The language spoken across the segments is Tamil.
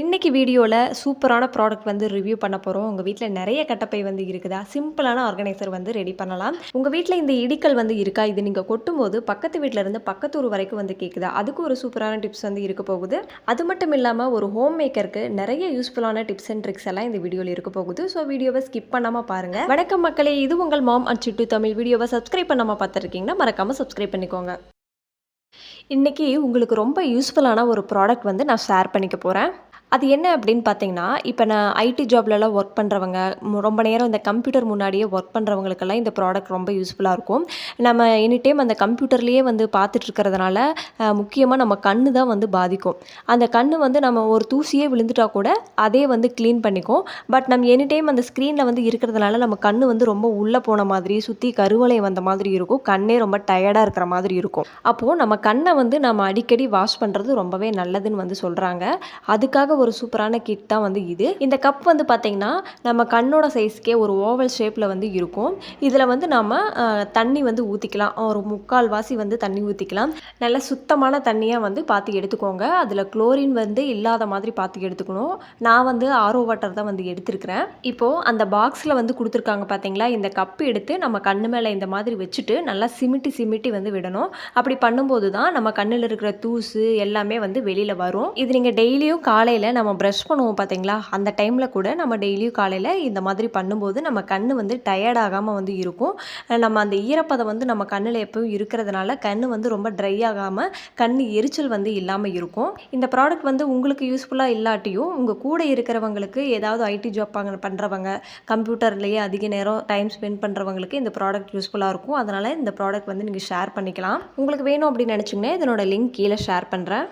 இன்றைக்கி வீடியோவில் சூப்பரான ப்ராடக்ட் வந்து ரிவ்யூ பண்ண போகிறோம் உங்கள் வீட்டில் நிறைய கட்டப்பை வந்து இருக்குதா? சிம்பிளான ஆர்கனைசர் வந்து ரெடி பண்ணலாம். உங்கள் வீட்டில் இந்த இடிக்கல் வந்து இருக்கா? இது நீங்கள் கொட்டும்போது பக்கத்து வீட்டில் இருந்து பக்கத்தூர் வரைக்கும் வந்து கேட்குதா அதுக்கு ஒரு சூப்பரான டிப்ஸ் வந்து இருக்க போகுது. அது மட்டும் இல்லாமல் ஒரு ஹோம் மேக்கருக்கு நிறைய யூஸ்ஃபுல்லான டிப்ஸ் அண்ட் ட்ரிக்ஸ் எல்லாம் இந்த வீடியோவில் இருக்க போகுது. ஸோ வீடியோவை ஸ்கிப் பண்ணாமல் பாருங்கள் வணக்கம் மக்களே இது உங்கள் மாம் அண்ட் சிட்டு தமிழ். வீடியோவை சப்ஸ்கிரைப் பண்ணாமல் பார்த்துருக்கீங்கன்னா மறக்காமல் சப்ஸ்கிரைப் பண்ணிக்கோங்க. இன்றைக்கி உங்களுக்கு ரொம்ப யூஸ்ஃபுல்லான ஒரு ப்ராடக்ட் வந்து நான் ஷேர் பண்ணிக்க போகிறேன் அது என்ன அப்படின்னு பார்த்தீங்கன்னா இப்போ நான் ஐடி ஜாப்லலாம் ஒர்க் பண்ணுறவங்க ரொம்ப நேரம் இந்த கம்ப்யூட்டர் முன்னாடியே ஒர்க் பண்ணுறவங்களுக்கெல்லாம் இந்த ப்ராடக்ட் ரொம்ப யூஸ்ஃபுல்லாக இருக்கும். நம்ம எனி டைம் அந்த கம்ப்யூட்டர்லேயே வந்து பார்த்துட்டு இருக்கிறதுனால முக்கியமாக நம்ம கண்ணு தான் வந்து பாதிக்கும். அந்த கண்ணு வந்து நம்ம ஒரு தூசியே விழுந்துட்டா கூட அதே வந்து க்ளீன் பண்ணிக்கும். பட் நம்ம எனி டைம் அந்த ஸ்க்ரீனில் வந்து இருக்கிறதுனால நம்ம கண்ணு வந்து ரொம்ப உள்ளே போன மாதிரி சுற்றி கருவளை வந்த மாதிரி இருக்கும். கண்ணே ரொம்ப டயர்டாக இருக்கிற மாதிரி இருக்கும். அப்போது நம்ம கண்ணை வந்து நம்ம அடிக்கடி வாஷ் பண்ணுறது ரொம்பவே நல்லதுன்னு வந்து சொல்கிறாங்க அதுக்காக ஒரு சூப்பரான கிட் தான் வந்து இது. இந்த கப் வந்து பார்த்திங்கன்னா நம்ம கண்ணோட சைஸ்க்கே ஒரு ஓவல் ஷேப்பில் வந்து இருக்கும். இதில் வந்து நம்ம தண்ணி வந்து ஊற்றிக்கலாம் ஒரு முக்கால் வாசி வந்து தண்ணி ஊற்றிக்கலாம் நல்ல சுத்தமான தண்ணியாக வந்து பார்த்து எடுத்துக்கோங்க. அதில் குளோரின் வந்து இல்லாத மாதிரி பார்த்து எடுத்துக்கணும். நான் வந்து ஆரோ வாட்டர் தான் வந்து எடுத்திருக்கிறேன். இப்போது அந்த பாக்ஸில் வந்து கொடுத்துருக்காங்க பார்த்தீங்களா இந்த கப்பு எடுத்து நம்ம கண்ணு மேலே இந்த மாதிரி வச்சுட்டு நல்லா சிமிட்டி சிமிட்டி வந்து விடணும். அப்படி பண்ணும்போது தான் நம்ம கண்ணில் இருக்கிற தூசு எல்லாமே வந்து வெளியில் வரும். இது நீங்கள் டெய்லியும் காலையில் நம்ம ப்ரஷ் பண்ணுவோம் பார்த்தீங்களா அந்த டைமில் கூட நம்ம டெய்லியும் காலையில் இந்த மாதிரி பண்ணும்போது நம்ம கண் வந்து டயர்ட் ஆகாமல் வந்து இருக்கும். நம்ம அந்த ஈரப்பதம் வந்து நம்ம கண்ணில் எப்பவும் இருக்கிறதுனால கண் வந்து ரொம்ப ட்ரை ஆகாமல் கண் எரிச்சல் வந்து இல்லாமல் இருக்கும். இந்த ப்ராடக்ட் வந்து உங்களுக்கு யூஸ்ஃபுல்லாக இல்லாட்டியும் உங்கள் கூட இருக்கிறவங்களுக்கு ஏதாவது ஐடி ஜாப் பண்ணுறவங்க கம்ப்யூட்டர்லேயே அதிக நேரம் டைம் ஸ்பெண்ட் பண்ணுறவங்களுக்கு இந்த ப்ராடக்ட் யூஸ்ஃபுல்லாக இருக்கும். அதனால் இந்த ப்ராடக்ட் வந்து நீங்கள் ஷேர் பண்ணிக்கலாம். உங்களுக்கு வேணும் அப்படின்னு நினச்சிங்கன்னா இதனோட லிங்க் கீழே ஷேர் பண்ணுறேன்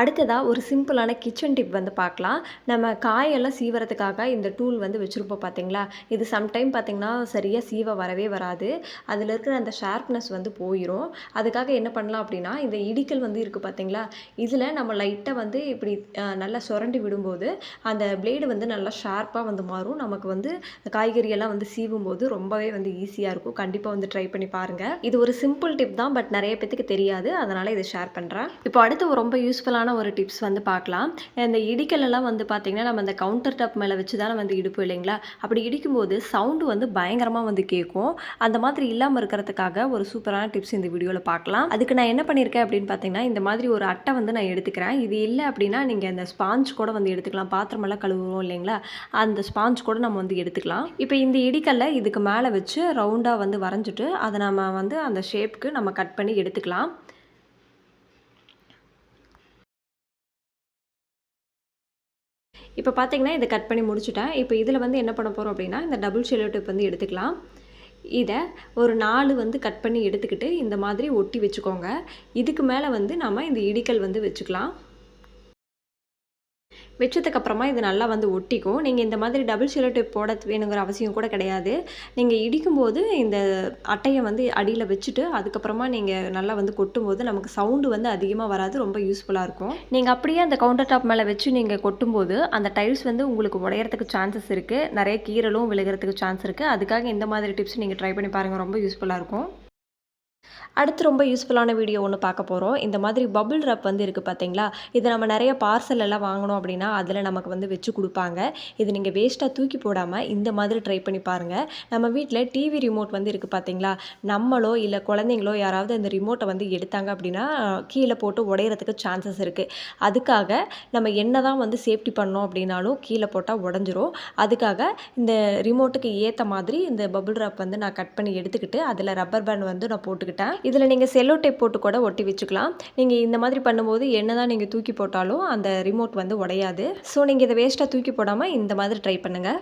அடுத்ததாக ஒரு சிம்பிளான கிச்சன் டிப் வந்து பார்க்கலாம். நம்ம காயெல்லாம் சீவரத்துக்காக இந்த டூல் வந்து வச்சுருப்போம் பார்த்தீங்களா இது சம்டைம் பார்த்திங்கன்னா சரியாக சீவ வரவே வராது. அதில் இருக்கிற அந்த ஷார்ப்னஸ் வந்து போயிடும் அதுக்காக என்ன பண்ணலாம் அப்படின்னா இந்த இடிக்கல் வந்து இருக்குது பார்த்தீங்களா இதில் நம்ம லைட்டாக வந்து இப்படி நல்லா சுரண்டி விடும்போது அந்த பிளேடு வந்து நல்லா ஷார்ப்பாக வந்து மாறும். நமக்கு வந்து காய்கறியெல்லாம் வந்து சீவும் போது ரொம்பவே வந்து ஈஸியாக இருக்கும். கண்டிப்பாக வந்து ட்ரை பண்ணி பாருங்கள் இது ஒரு சிம்பிள் டிப் தான் பட் நிறைய பேத்துக்கு தெரியாது. அதனால் இதை ஷேர் பண்ணுறேன் இப்போ அடுத்து ரொம்ப யூஸ்ஃபுல்லான ஒரு டிப்ஸ் வந்து பார்க்கலாம். இந்த இடிக்கலெல்லாம் வந்து பார்த்திங்கன்னா நம்ம அந்த கவுண்டர் டாப் மேலே வச்சு தானே வந்து இடிப்போம் இல்லைங்களா? அப்படி இடிக்கும்போது சவுண்டு வந்து பயங்கரமாக வந்து கேட்கும் அந்த மாதிரி இல்லாமல் இருக்கிறதுக்காக ஒரு சூப்பரான டிப்ஸ் இந்த வீடியோவில் பார்க்கலாம். அதுக்கு நான் என்ன பண்ணியிருக்கேன் அப்படின்னு பார்த்தீங்கன்னா இந்த மாதிரி ஒரு அட்டை வந்து நான் எடுத்துக்கிறேன். இது இல்லை அப்படின்னா நீங்கள் அந்த ஸ்பாஞ்ச் கூட வந்து எடுத்துக்கலாம். பாத்திரமெல்லாம் கழுவுவோம் இல்லைங்களா? அந்த ஸ்பாஞ்ச் கூட நம்ம வந்து எடுத்துக்கலாம். இப்போ இந்த இடிக்கல்ல இதுக்கு மேலே வச்சு ரவுண்டாக வந்து வரைஞ்சிட்டு அதை நம்ம வந்து அந்த ஷேப்புக்கு நம்ம கட் பண்ணி எடுத்துக்கலாம். இப்போ பார்த்தீங்கன்னா இதை கட் பண்ணி முடிச்சுட்டேன். இப்போ இதில் வந்து என்ன பண்ண போகிறோம் அப்படின்னா இந்த டபுள் ஷெல்லோ டிப் வந்து எடுத்துக்கலாம். இதை ஒரு நாலு வந்து கட் பண்ணி எடுத்துக்கிட்டு இந்த மாதிரி ஒட்டி வச்சுக்கோங்க. இதுக்கு மேலே வந்து நம்ம இந்த இடிக்கல் வந்து வச்சுக்கலாம். வச்சதுக்கப்புறமா இது நல்லா வந்து ஒட்டிக்கும். நீங்கள் இந்த மாதிரி டபுள் ஷெல்லோ போட வேணுங்கிற அவசியம் கூட கிடையாது. நீங்கள் இடிக்கும்போது இந்த அட்டையை வந்து அடியில் வச்சுட்டு அதுக்கப்புறமா நீங்கள் நல்லா வந்து கொட்டும்போது நமக்கு சவுண்டு வந்து அதிகமாக வராது ரொம்ப யூஸ்ஃபுல்லாக இருக்கும். நீங்கள் அப்படியே அந்த கவுண்டர் டாப் மேலே வச்சு நீங்கள் கொட்டும்போது அந்த டைல்ஸ் வந்து உங்களுக்கு உடையறதுக்கு சான்சஸ் இருக்குது நிறைய கீரலும் விழுகிறதுக்கு சான்ஸ் இருக்குது அதுக்காக இந்த மாதிரி டிப்ஸ் நீங்கள் ட்ரை பண்ணி பாருங்கள் ரொம்ப யூஸ்ஃபுல்லாக இருக்கும். அடுத்து ரொம்ப யூஸ்ஃபுல்லான வீடியோ ஒன்று பார்க்க போகிறோம் இந்த மாதிரி பபுள் ரப் வந்து இருக்குது பார்த்தீங்களா இதை நம்ம நிறைய பார்சல் எல்லாம் வாங்கணும் அப்படின்னா அதில் நமக்கு வந்து வச்சு கொடுப்பாங்க. இது நீங்கள் வேஸ்ட்டாக தூக்கி போடாமல் இந்த மாதிரி ட்ரை பண்ணி பாருங்கள் நம்ம வீட்டில் டிவி ரிமோட் வந்து இருக்குது பார்த்தீங்களா நம்மளோ இல்லை குழந்தைங்களோ யாராவது அந்த ரிமோட்டை வந்து எடுத்தாங்க அப்படின்னா கீழே போட்டு உடையிறதுக்கு சான்சஸ் இருக்குது அதுக்காக நம்ம என்ன தான் வந்து சேஃப்டி பண்ணோம் அப்படின்னாலும் கீழே போட்டால் உடஞ்சிரும். அதுக்காக இந்த ரிமோட்டுக்கு ஏற்ற மாதிரி இந்த பபுள் ரப் வந்து நான் கட் பண்ணி எடுத்துக்கிட்டு அதில் ரப்பர் பேண்ட் வந்து நான் போட்டுக்கிட்டு போட்டுக்கிட்டேன் இதில் நீங்கள் செல்லோ டேப் போட்டு கூட ஒட்டி வச்சுக்கலாம். நீங்கள் இந்த மாதிரி பண்ணும்போது என்ன தான் நீங்கள் தூக்கி போட்டாலும் அந்த ரிமோட் வந்து உடையாது. ஸோ நீங்கள் இதை வேஸ்ட்டாக தூக்கி போடாமல் இந்த மாதிரி ட்ரை பண்ணுங்கள்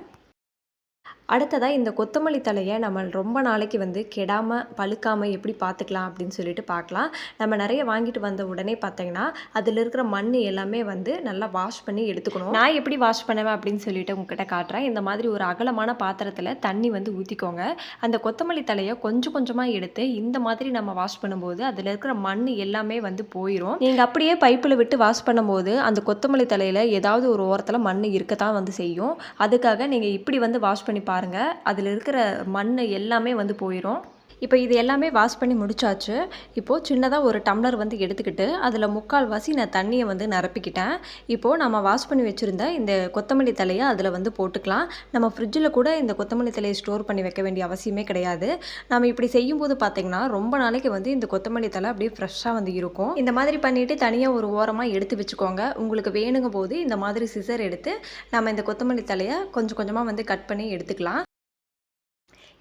அடுத்ததாக இந்த கொத்தமல்லி தலையை நம்ம ரொம்ப நாளைக்கு வந்து கெடாமல் பழுக்காமல் எப்படி பார்த்துக்கலாம் அப்படின்னு சொல்லிட்டு பார்க்கலாம். நம்ம நிறைய வாங்கிட்டு வந்த உடனே பார்த்தீங்கன்னா அதில் இருக்கிற மண் எல்லாமே வந்து நல்லா வாஷ் பண்ணி எடுத்துக்கணும். நான் எப்படி வாஷ் பண்ணுவேன் அப்படின்னு சொல்லிட்டு உங்ககிட்ட காட்டுறேன். இந்த மாதிரி ஒரு அகலமான பாத்திரத்தில் தண்ணி வந்து ஊற்றிக்கோங்க அந்த கொத்தமல்லி தலையை கொஞ்சம் கொஞ்சமாக எடுத்து இந்த மாதிரி நம்ம வாஷ் பண்ணும்போது அதில் இருக்கிற மண் எல்லாமே வந்து போயிடும் நீங்கள் அப்படியே பைப்பில் விட்டு வாஷ் பண்ணும்போது அந்த கொத்தமல்லி தலையில் ஏதாவது ஒரு ஓரத்தில் மண் இருக்கத்தான் வந்து செய்யும். அதுக்காக நீங்கள் இப்படி வந்து வாஷ் பண்ணி பாருங்கள் அதில் இருக்கிற மண் எல்லாமே வந்து போயிடும் இப்போ இது எல்லாமே வாஷ் பண்ணி முடிச்சாச்சு. இப்போது சின்னதாக ஒரு டம்ளர் வந்து எடுத்துக்கிட்டு அதில் முக்கால் வாசி நான் தண்ணியை வந்து நிரப்பிக்கிட்டேன். இப்போது நம்ம வாஷ் பண்ணி வச்சுருந்த இந்த கொத்தமல்லி தலையை அதில் வந்து போட்டுக்கலாம். நம்ம ஃப்ரிட்ஜில் கூட இந்த கொத்தமல்லி தலையை ஸ்டோர் பண்ணி வைக்க வேண்டிய அவசியமே கிடையாது. நம்ம இப்படி செய்யும்போது பார்த்திங்கன்னா ரொம்ப நாளைக்கு வந்து இந்த கொத்தமல்லி தலை அப்படியே ஃப்ரெஷ்ஷாக வந்து இருக்கும். இந்த மாதிரி பண்ணிவிட்டு தனியாக ஒரு ஓரமாக எடுத்து வச்சுக்கோங்க. உங்களுக்கு வேணுங்க போது இந்த மாதிரி சிசர் எடுத்து நம்ம இந்த கொத்தமல்லி தலையை கொஞ்சம் கொஞ்சமாக வந்து கட் பண்ணி எடுத்துக்கலாம்.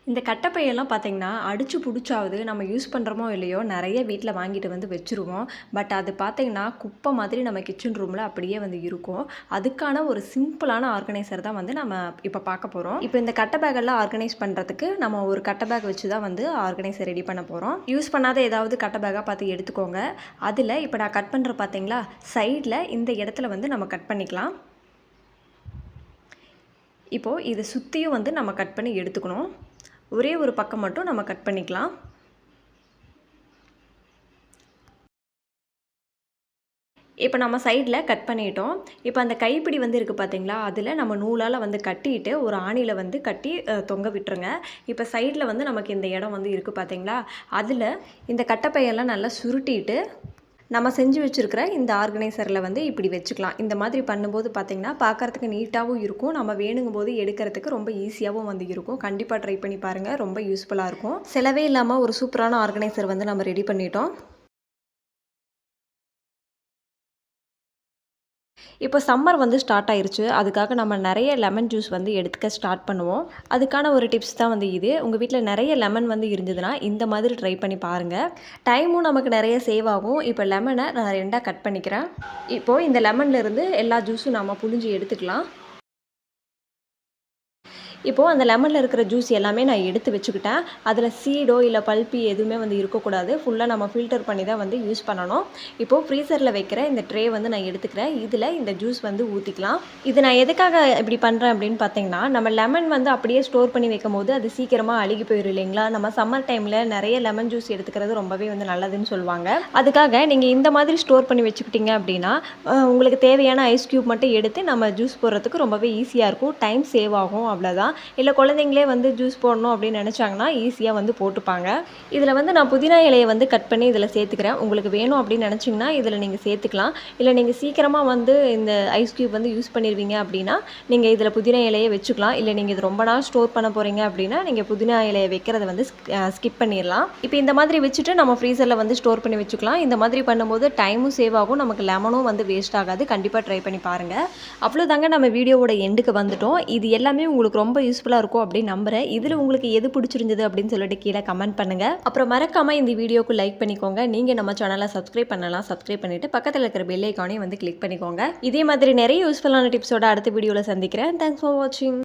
இந்த கட்டப்பையெல்லாம் பார்த்தீங்கன்னா அடிச்சு பிடிச்சாவது நம்ம யூஸ் பண்ணுறோமோ இல்லையோ நிறைய வீட்டில் வாங்கிட்டு வந்து வச்சுருவோம். பட் அது பார்த்தீங்கன்னா குப்பை மாதிரி நம்ம கிச்சன் ரூமில் அப்படியே வந்து இருக்கும். அதுக்கான ஒரு சிம்பிளான ஆர்கனைசர் தான் வந்து நம்ம இப்போ பார்க்க போகிறோம் இப்போ இந்த கட்டை பேக்கெல்லாம் ஆர்கனைஸ் பண்ணுறதுக்கு நம்ம ஒரு கட்டை பேக் வச்சு தான் வந்து ஆர்கனைசர் ரெடி பண்ண போகிறோம் யூஸ் பண்ணாத ஏதாவது கட்டை பேக்காக பார்த்து எடுத்துக்கோங்க. அதில் இப்போ நான் கட் பண்ணுற பார்த்தீங்களா? சைடில் இந்த இடத்துல வந்து நம்ம கட் பண்ணிக்கலாம். இப்போது இதை சுற்றியும் வந்து நம்ம கட் பண்ணி எடுத்துக்கணும். ஒரே ஒரு பக்கம் மட்டும் நம்ம கட் பண்ணிக்கலாம். இப்போ நம்ம சைடில் கட் பண்ணிட்டோம். இப்போ அந்த கைப்பிடி வந்து இருக்குது பார்த்தீங்களா அதில் நம்ம நூலால் வந்து கட்டிட்டு ஒரு ஆணியில் வந்து கட்டி தொங்க விட்டுருங்க. இப்போ சைடில் வந்து நமக்கு இந்த இடம் வந்து இருக்குது பார்த்தீங்களா அதில் இந்த கட்டைப்பையெல்லாம் நல்லா சுருட்டிட்டு நம்ம செஞ்சு வச்சுருக்கிற இந்த ஆர்கனைசரில் வந்து இப்படி வச்சுக்கலாம். இந்த மாதிரி பண்ணும்போது பார்த்திங்கன்னா பார்க்குறதுக்கு நீட்டாகவும் இருக்கும். நம்ம வேணுங்கும் போது எடுக்கிறதுக்கு ரொம்ப ஈஸியாகவும் வந்து இருக்கும். கண்டிப்பாக ட்ரை பண்ணி பாருங்கள் ரொம்ப யூஸ்ஃபுல்லாக இருக்கும். செலவே இல்லாமல் ஒரு சூப்பரான ஆர்கனைசர் வந்து நம்ம ரெடி பண்ணிட்டோம். இப்போ சம்மர் வந்து ஸ்டார்ட் ஆயிருச்சு. அதுக்காக நம்ம நிறைய லெமன் ஜூஸ் வந்து எடுத்துக்க ஸ்டார்ட் பண்ணுவோம். அதுக்கான ஒரு டிப்ஸ் தான் வந்து இது. உங்கள் வீட்டில் நிறைய லெமன் வந்து இருந்ததுன்னா இந்த மாதிரி ட்ரை பண்ணி பாருங்கள் டைமும் நமக்கு நிறைய சேவ் ஆகும். இப்போ லெமனை நான் ரெண்டாக கட் பண்ணிக்கிறேன். இப்போது இந்த லெமன்லேருந்து எல்லா ஜூஸும் நம்ம புழிஞ்சு எடுத்துக்கலாம். இப்போது அந்த லெமனில் இருக்கிற ஜூஸ் எல்லாமே நான் எடுத்து வச்சுக்கிட்டேன். அதில் சீடோ இல்லை பல்பி எதுவுமே வந்து இருக்கக்கூடாது. ஃபுல்லாக நம்ம ஃபில்டர் பண்ணி தான் வந்து யூஸ் பண்ணணும். இப்போது ஃப்ரீசரில் வைக்கிற இந்த ட்ரே வந்து நான் எடுத்துக்கிறேன். இதில் இந்த ஜூஸ் வந்து ஊற்றிக்கலாம் இது நான் எதுக்காக இப்படி பண்ணுறேன் அப்படின்னு பார்த்தீங்கன்னா நம்ம லெமன் வந்து அப்படியே ஸ்டோர் பண்ணி வைக்கும் போது அது சீக்கிரமாக அழுகி போயிடும் இல்லைங்களா? நம்ம சம்மர் டைமில் நிறைய லெமன் ஜூஸ் எடுத்துக்கிறது ரொம்பவே வந்து நல்லதுன்னு சொல்லுவாங்க. அதுக்காக நீங்கள் இந்த மாதிரி ஸ்டோர் பண்ணி வச்சுக்கிட்டீங்க அப்படின்னா உங்களுக்கு தேவையான ஐஸ் க்யூப் மட்டும் எடுத்து நம்ம ஜூஸ் போடுறதுக்கு ரொம்பவே ஈஸியாக இருக்கும். டைம் சேவ் ஆகும். அவ்வளோதான் இல்லை குழந்தைங்களே வந்து ஜூஸ் போடணும் அப்படின்னு நினச்சாங்கன்னா ஈஸியாக வந்து போட்டுப்பாங்க. இதில் வந்து நான் புதினா இலையை வந்து கட் பண்ணி இதில் சேர்த்துக்கிறேன். உங்களுக்கு வேணும் அப்படின்னு நினச்சிங்கன்னா இதில் நீங்கள் சேர்த்துக்கலாம். இல்லை நீங்கள் சீக்கிரமாக வந்து இந்த ஐஸ் க்யூப் வந்து யூஸ் பண்ணிடுவீங்க அப்படின்னா நீங்கள் இதில் புதினா இலையை வச்சுக்கலாம். இல்லை நீங்கள் இது ரொம்ப நாள் ஸ்டோர் பண்ண போகிறீங்க அப்படின்னா நீங்கள் புதினா இலையை வைக்கிறத வந்து ஸ்கிப் பண்ணிடலாம். இப்போ இந்த மாதிரி வச்சுட்டு நம்ம ஃப்ரீசரில் வந்து ஸ்டோர் பண்ணி வச்சுக்கலாம். இந்த மாதிரி பண்ணும்போது டைமும் சேவ் ஆகும். நமக்கு லெமனும் வந்து வேஸ்ட் ஆகாது. கண்டிப்பாக ட்ரை பண்ணி பாருங்கள் அவ்வளோதாங்க நம்ம வீடியோவோட எண்டுக்கு வந்துட்டோம். இது எல்லாமே உங்களுக்கு ரொம்ப யூஸ்ஃபுல்லாக இருக்கும் அப்படின்னு நம்புகிறேன் இதில் உங்களுக்கு எது பிடிச்சிருந்தது அப்படின்னு சொல்லிட்டு கீழே கமெண்ட் பண்ணுங்கள் அப்புறம் மறக்காமல் இந்த வீடியோக்கு லைக் பண்ணிக்கோங்க. நீங்கள் நம்ம சேனலை சப்ஸ்கிரைப் பண்ணலாம். சப்ஸ்கிரைப் பண்ணிவிட்டு பக்கத்தில் இருக்கிற பெல் ஐக்கானையும் வந்து கிளிக் பண்ணிக்கோங்க. இதே மாதிரி நிறைய யூஸ்ஃபுல்லான டிப்ஸோட அடுத்த வீடியோவில் சந்திக்கிறேன். தேங்க்ஸ் ஃபார் வாட்சிங்